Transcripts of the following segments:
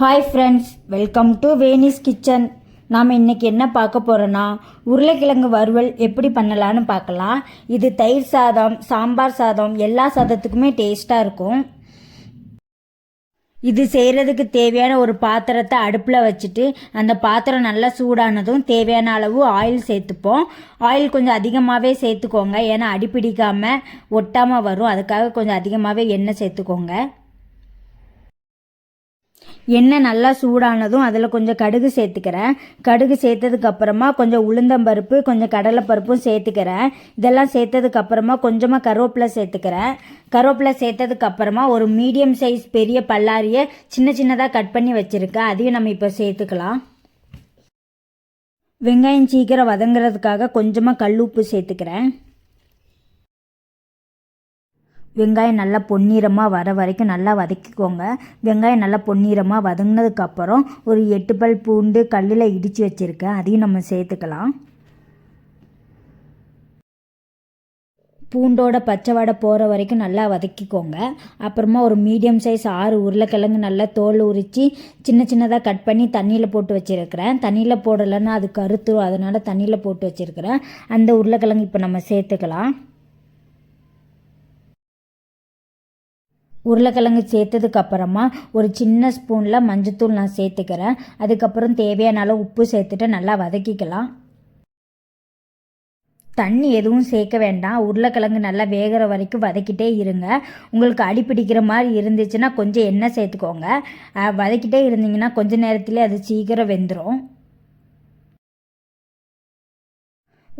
Hi friends welcome to Veni's kitchen நாம் இன்றைக்கி என்ன பார்க்க போகிறோன்னா உருளைக்கிழங்கு வறுவல் எப்படி பண்ணலான்னு பார்க்கலாம். இது தயிர் சாதம் சாம்பார் சாதம் எல்லா சாதத்துக்குமே டேஸ்ட்டாக இருக்கும். இது செய்கிறதுக்கு தேவையான ஒரு பாத்திரத்தை அடுப்பில் வச்சுட்டு அந்த பாத்திரம் நல்லா சூடானதும் தேவையான அளவு ஆயில் சேர்த்துப்போம். ஆயில் கொஞ்சம் அதிகமாகவே சேர்த்துக்கோங்க. ஏன்னா அடிப்பிடிக்காமல் ஒட்டாமல் வரும். அதுக்காக கொஞ்சம் அதிகமாகவே எண்ணெய் சேர்த்துக்கோங்க. எண்ணெய் நல்லா சூடானதும் அதில் கொஞ்சம் கடுகு சேர்த்துக்கிறேன். கடுகு சேர்த்ததுக்கப்புறமா கொஞ்சம் உளுந்தம்பருப்பு கொஞ்சம் கடலைப்பருப்பும் சேர்த்துக்கிறேன். இதெல்லாம் சேர்த்ததுக்கப்புறமா கொஞ்சமாக கருவேப்பிலை சேர்த்துக்கிறேன். கருவேப்பிலை சேர்த்ததுக்கப்புறமா ஒரு மீடியம் சைஸ் பெரிய பல்லாரியை சின்ன சின்னதாக கட் பண்ணி வச்சுருக்கேன். அதையும் நம்ம இப்போ சேர்த்துக்கலாம். வெங்காயம் சீக்கிரம் வதங்குறதுக்காக கொஞ்சமாக கல் உப்பு சேர்த்துக்கிறேன். வெங்காயம் நல்லா பொன்னிறமாக வர வரைக்கும் நல்லா வதக்கிக்கோங்க. வெங்காயம் நல்லா பொன்னிறமாக வதங்கினதுக்கப்புறம் ஒரு எட்டு பல் பூண்டு கல்லில் இடித்து வச்சுருக்கேன். அதையும் நம்ம சேர்த்துக்கலாம். பூண்டோட பச்சை வடை போகிற வரைக்கும் நல்லா வதக்கிக்கோங்க. அப்புறமா ஒரு மீடியம் சைஸ் ஆறு உருளைக்கிழங்கு நல்லா தோல் உரித்து சின்ன சின்னதாக கட் பண்ணி தண்ணியில் போட்டு வச்சுருக்கிறேன். தண்ணியில் போடலைன்னா அது கருத்துரும் அதனால் தண்ணியில் போட்டு வச்சுருக்கிறேன். அந்த உருளைக்கிழங்கு இப்போ நம்ம சேர்த்துக்கலாம். உருளைக்கிழங்கு சேர்த்ததுக்கு அப்புறமா ஒரு சின்ன ஸ்பூனில் மஞ்சத்தூள் நான் சேர்த்துக்கிறேன். அதுக்கப்புறம் தேவையான அளவு உப்பு சேர்த்துட்டு நல்லா வதக்கிக்கலாம். தண்ணி எதுவும் சேர்க்க வேண்டாம். உருளைக்கிழங்கு நல்லா வேகிற வரைக்கும் வதக்கிட்டே இருங்க. உங்களுக்கு அடி பிடிக்கிற மாதிரி இருந்துச்சுன்னா கொஞ்சம் எண்ணெய் சேர்த்துக்கோங்க. வதக்கிட்டே இருந்தீங்கன்னா கொஞ்சம் நேரத்துலேயே அது சீக்கிரம் வெந்துடும்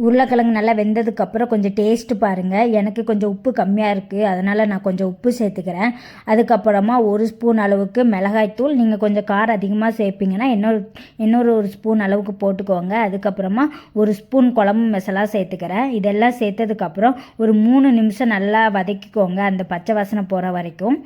உருளைக்கிழங்கு நல்லா வெந்ததுக்கப்புறம் கொஞ்சம் டேஸ்ட்டு பாருங்கள் எனக்கு கொஞ்சம் உப்பு கம்மியாக இருக்குது அதனால் நான் கொஞ்சம் உப்பு சேர்த்துக்கிறேன். அதுக்கப்புறமா ஒரு ஸ்பூன் அளவுக்கு மிளகாய்த்தூள் நீங்கள் கொஞ்சம் காரம் அதிகமாக சேர்ப்பீங்கன்னா இன்னொரு இன்னொரு ஒரு ஸ்பூன் அளவுக்கு போட்டுக்கோங்க. அதுக்கப்புறமா ஒரு ஸ்பூன் குழம்பு மசாலா சேர்த்துக்கிறேன். இதெல்லாம் சேர்த்ததுக்கப்புறம் ஒரு மூணு நிமிஷம் நல்லா வதக்கிக்கோங்க. அந்த பச்சை வாசனை போகிற வரைக்கும்.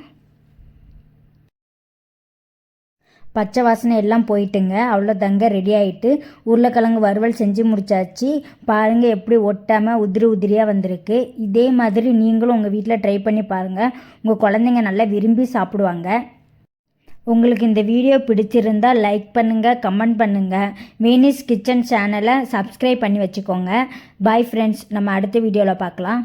பச்சை வாசனை எல்லாம் போயிட்டுங்க. அவ்வளோதாங்க ரெடி ஆகிட்டு உருளைக்கிழங்கு வறுவல் செஞ்சு முடிச்சாச்சு. பாருங்கள் எப்படி ஒட்டாமல் உதிரி உதிரியாக வந்திருக்கு. இதே மாதிரி நீங்களும் உங்கள் வீட்டில் ட்ரை பண்ணி பாருங்கள் உங்கள் குழந்தைங்க நல்லா விரும்பி சாப்பிடுவாங்க. உங்களுக்கு இந்த வீடியோ பிடிச்சிருந்தால் லைக் பண்ணுங்கள் கமெண்ட் பண்ணுங்கள் வேனிஸ் கிச்சன் சேனலை சப்ஸ்கிரைப் பண்ணி வச்சுக்கோங்க. பாய் ஃப்ரெண்ட்ஸ் நம்ம அடுத்த வீடியோவில் பார்க்கலாம்.